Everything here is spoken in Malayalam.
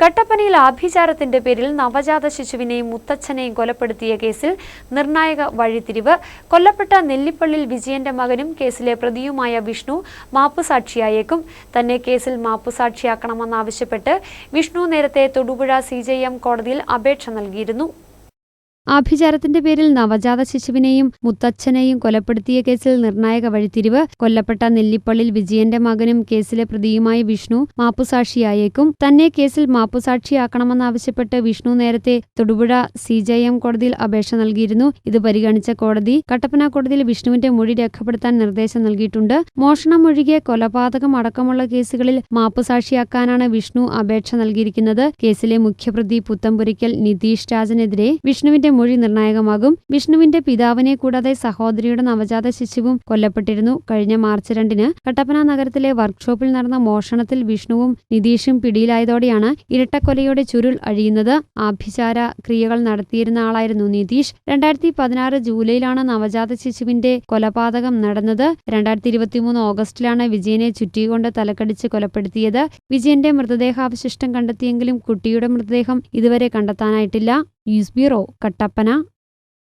കട്ടപ്പനയിൽ ആഭിചാരത്തിന്റെ പേരിൽ നവജാത ശിശുവിനെയും മുത്തച്ഛനെയും കൊലപ്പെടുത്തിയ കേസിൽ നിർണായക വഴിത്തിരിവ്. കൊല്ലപ്പെട്ട നെല്ലിപ്പള്ളിൽ വിജയന്റെ മകനും കേസിലെ പ്രതിയുമായ വിഷ്ണു മാപ്പുസാക്ഷിയായേക്കും. തന്നെ കേസിൽ മാപ്പുസാക്ഷിയാക്കണമെന്നാവശ്യപ്പെട്ട് വിഷ്ണു നേരത്തെ തൊടുപുഴ സി കോടതിയിൽ അപേക്ഷ നൽകിയിരുന്നു. ആഭിചാരത്തിന്റെ പേരിൽ നവജാത ശിശുവിനെയും മുത്തച്ഛനെയും കൊലപ്പെടുത്തിയ കേസിൽ നിർണായക വഴിത്തിരിവ് കൊല്ലപ്പെട്ട നെല്ലിപ്പള്ളിൽ വിജയന്റെ മകനും കേസിലെ പ്രതിയുമായ വിഷ്ണു മാപ്പുസാക്ഷിയായേക്കും. തന്നെ കേസിൽ മാപ്പുസാക്ഷിയാക്കണമെന്നാവശ്യപ്പെട്ട് വിഷ്ണു നേരത്തെ തൊടുപുഴ സി ജെ എം കോടതിയിൽ അപേക്ഷ നൽകിയിരുന്നു. ഇത് പരിഗണിച്ച കോടതി കട്ടപ്പന കോടതിയിൽ വിഷ്ണുവിന്റെ മൊഴി രേഖപ്പെടുത്താൻ നിർദ്ദേശം നൽകിയിട്ടുണ്ട്. മോഷണം ഒഴികെ കൊലപാതകം അടക്കമുള്ള കേസുകളിൽ മാപ്പുസാക്ഷിയാക്കാനാണ് വിഷ്ണു അപേക്ഷ നൽകിയിരിക്കുന്നത്. കേസിലെ മുഖ്യപ്രതി പുത്തമ്പുരിക്കൽ നിതീഷ് രാജനെതിരെ വിഷ്ണുവിന്റെ മൊഴി നിർണായകമാകും. വിഷ്ണുവിന്റെ പിതാവിനെ കൂടാതെ സഹോദരിയുടെ നവജാത ശിശുവും കൊല്ലപ്പെട്ടിരുന്നു. കഴിഞ്ഞ മാർച്ച് രണ്ടിന് കട്ടപ്പന നഗരത്തിലെ വർക്ക്ഷോപ്പിൽ നടന്ന മോഷണത്തിൽ വിഷ്ണുവും നിതീഷും പിടിയിലായതോടെയാണ് ഇരട്ടക്കൊലയുടെ ചുരുൾ അഴിയുന്നത്. ആഭിചാര ക്രിയകൾ നടത്തിയിരുന്ന ആളായിരുന്നു നിതീഷ്. രണ്ടായിരത്തി പതിനാറ് ജൂലൈയിലാണ് നവജാത ശിശുവിന്റെ കൊലപാതകം നടന്നത്. രണ്ടായിരത്തി ഇരുപത്തിമൂന്ന് ഓഗസ്റ്റിലാണ് വിജയനെ ചുറ്റികൊണ്ട് തലക്കടിച്ച് കൊലപ്പെടുത്തിയത്. വിജയന്റെ മൃതദേഹാവശിഷ്ടം കണ്ടെത്തിയെങ്കിലും കുട്ടിയുടെ മൃതദേഹം ഇതുവരെ കണ്ടെത്താനായിട്ടില്ല. News bureau ಕಟ್ಟಪ್ಪನ